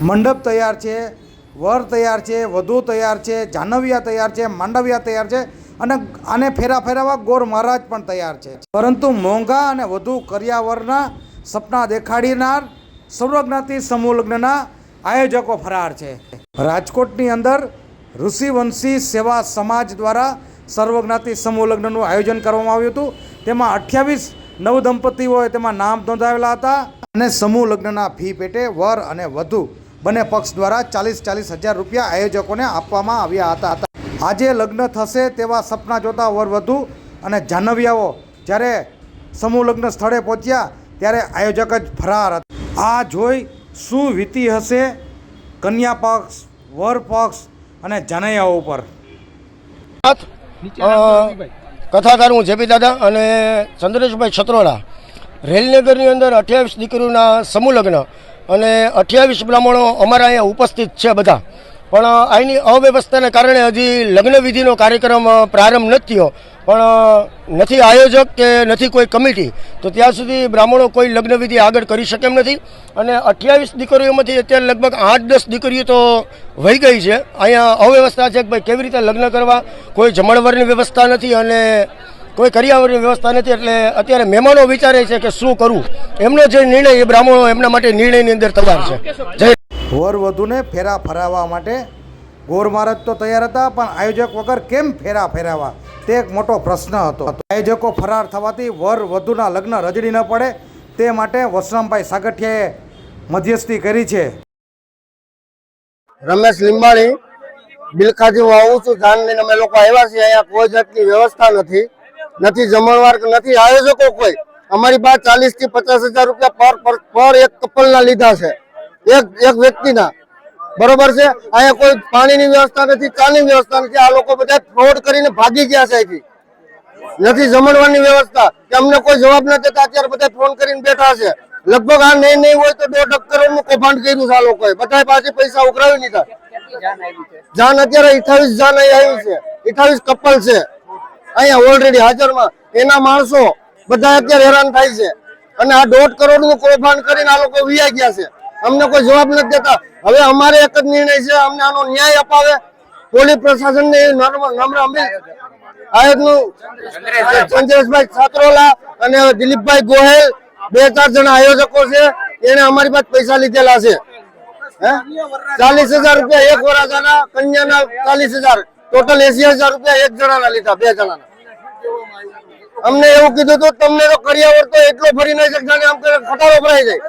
મંડપ તૈયાર છે, વર તૈયાર છે, વધુ તૈયાર છે, જાનવિયા તૈયાર છે, માંડવિયા તૈયાર છે અને આને ફેરા ફેરાવા ગોર મહારાજ પણ તૈયાર છે. પરંતુ મોંઘા અને વધુ કર્યાવરના સપના દેખાડીનાર સર્વજ્ઞાતિ સમૂહ લગ્નના આયોજકો ફરાર છે. રાજકોટની અંદર ઋષિવંશી સેવા સમાજ દ્વારા સર્વજ્ઞાતિ સમૂહ લગ્નનું આયોજન કરવામાં આવ્યું હતું. તેમાં અઠ્યાવીસ નવદંપતીઓએ તેમાં નામ નોંધાવેલા હતા. અને સમૂહ લગ્નના ફી પેટે વર અને વધુ બંને પક્ષ દ્વારા ચાલીસ ચાલીસ હજાર રૂપિયા આયોજકોને આપવામાં આવ્યા હતા. હતા આજે લગ્ન થશે તેવા સપના જોતા વર વધુ અને જાનવિયાઓ જ્યારે સમૂહ લગ્ન સ્થળે પહોંચ્યા ત્યારે આયોજક જ ફરાર હતા. આ જોઈ શું વીતી હશે કન્યા પક્ષ, વર પક્ષ અને જાનૈયાઓ ઉપર? કથાકાર હું જેપી દાદા અને ચંદ્રેશભાઈ છત્રોલા રેલનગરની અંદર અઠ્યાવીસ દીકરીઓના સમૂહ લગ્ન. અને અઠ્યાવીસ બ્રાહ્મણો અમારા અહીંયા ઉપસ્થિત છે બધા. પણ અહીંની અવ્યવસ્થાને કારણે હજી લગ્ન વિધિનો કાર્યક્રમ પ્રારંભ નથી થયો. પણ નથી આયોજક કે નથી કોઈ કમિટી, તો ત્યાં સુધી બ્રાહ્મણો કોઈ લગ્ન વિધિ આગળ કરી શકે એમ નથી. અને અઠ્યાવીસ દીકરીઓમાંથી અત્યારે લગભગ આઠ દસ દીકરીઓ તો વહી ગઈ છે. અહીંયા અવ્યવસ્થા છે કે ભાઈ કેવી રીતે લગ્ન કરવા? કોઈ જમણવરની વ્યવસ્થા નથી અને કોઈ કરિયાવરની વ્યવસ્થા નથી એટલે અત્યારે મહેમાનો વિચારે છે કે શું કરવું એમનો જે નિર્ણય એ બ્રાહ્મણો એમના માટે નિર્ણયની અંદર તૈયાર છે. જય વર વધુને ફેરા ફરાવવા માટે ગોર મહારાજ તો તૈયાર હતા પણ આયોજક વગર કેમ ફેરા ફેરાવા? તે એક મોટો પ્રશ્ન હતો. આયોજકો ફરાર થવાથી વર વધુના લગ્ન રજડી ન પડે તે માટે વસરામભાઈ સાગઠિયાએ મધ્યસ્થી કરી છે. રમેશ લીંબાણી બિલખાથી હું આવું છું ધ્યાન લઈને અમે લોકો આવ્યા છીએ અહીંયા કોઈ જાતની વ્યવસ્થા નથી. નથી જમણવાર નથી, આયોજકો કોઈ. અમારી પાસે ચાલીસથી પચાસ હજાર રૂપિયા પર એક કપલના લીધા છે. એક એક વ્યક્તિના. બરોબર છે? અહીંયા કોઈ પાણીની વ્યવસ્થા નથી, ચાની વ્યવસ્થા નથી. આ લોકો બધા ફ્રોડ કરીને ભાગી ગયા છે અહીંથી. નથી જમણવાની વ્યવસ્થા. કે અમને કોઈ જવાબ ન દેતા, અત્યારે બધા ફોન કરીને બેઠા છે. લગભગ આ નહીં નહીં હોય તો દોઢ કરોડનું કૌભાંડ કર્યું છે આ લોકોએ. બધા પાસે પૈસા ઉઘરાવી લીધા જાન અત્યારે અઠાવીસ જાન અહીં આવ્યું છે. અઠાવીસ કપલ છે. અહીંયા ઓલરેડી હાજરમાં એના માણસો બધા અત્યારે હેરાન થાય છે. અને આ દોઢ કરોડનું કૌભાંડ કરીને આ લોકો વિયા ગયા છે. અમને કોઈ જવાબ નથી દેતા. હવે અમારે એક જ નિર્ણય છે, અમને આનો ન્યાય અપાવે. પોલીસ પ્રશાસન ને નમ્ર અમીર આયોગનું છાત્રોલા અને દિલીપભાઈ ગોહેલ બે ચાર જણા આયોજકો છે. એને અમારી પાસે પૈસા લીધેલા છે. ચાલીસ હજાર રૂપિયા એક વરાજાના કન્યાના ચાલીસ હજાર. ટોટલ એસી હજાર રૂપિયા એક જણાના લીધા, બે જણાના. અમને એવું કીધું હતું તમને તો કરિયાવર તો એટલો ફરી નહીં શકતા આમ કરે ખટારો ભરાઈ જાય.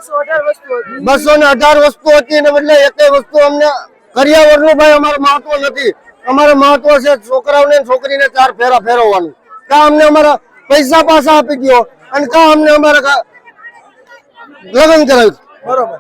બસો ને અઢાર વસ્તુ હતી ને બદલે એક વસ્તુ અમને કરિયાવરનું ભાઈ અમારું મહત્વ નથી. અમારે મહત્વ છે છોકરાઓને છોકરીને ચાર ફેરા ફેરવવાનું. કા અમને અમારા પૈસા પાછા આપી દો અને કા અમને અમારા લગ્ન કરાવ્યું. બરોબર.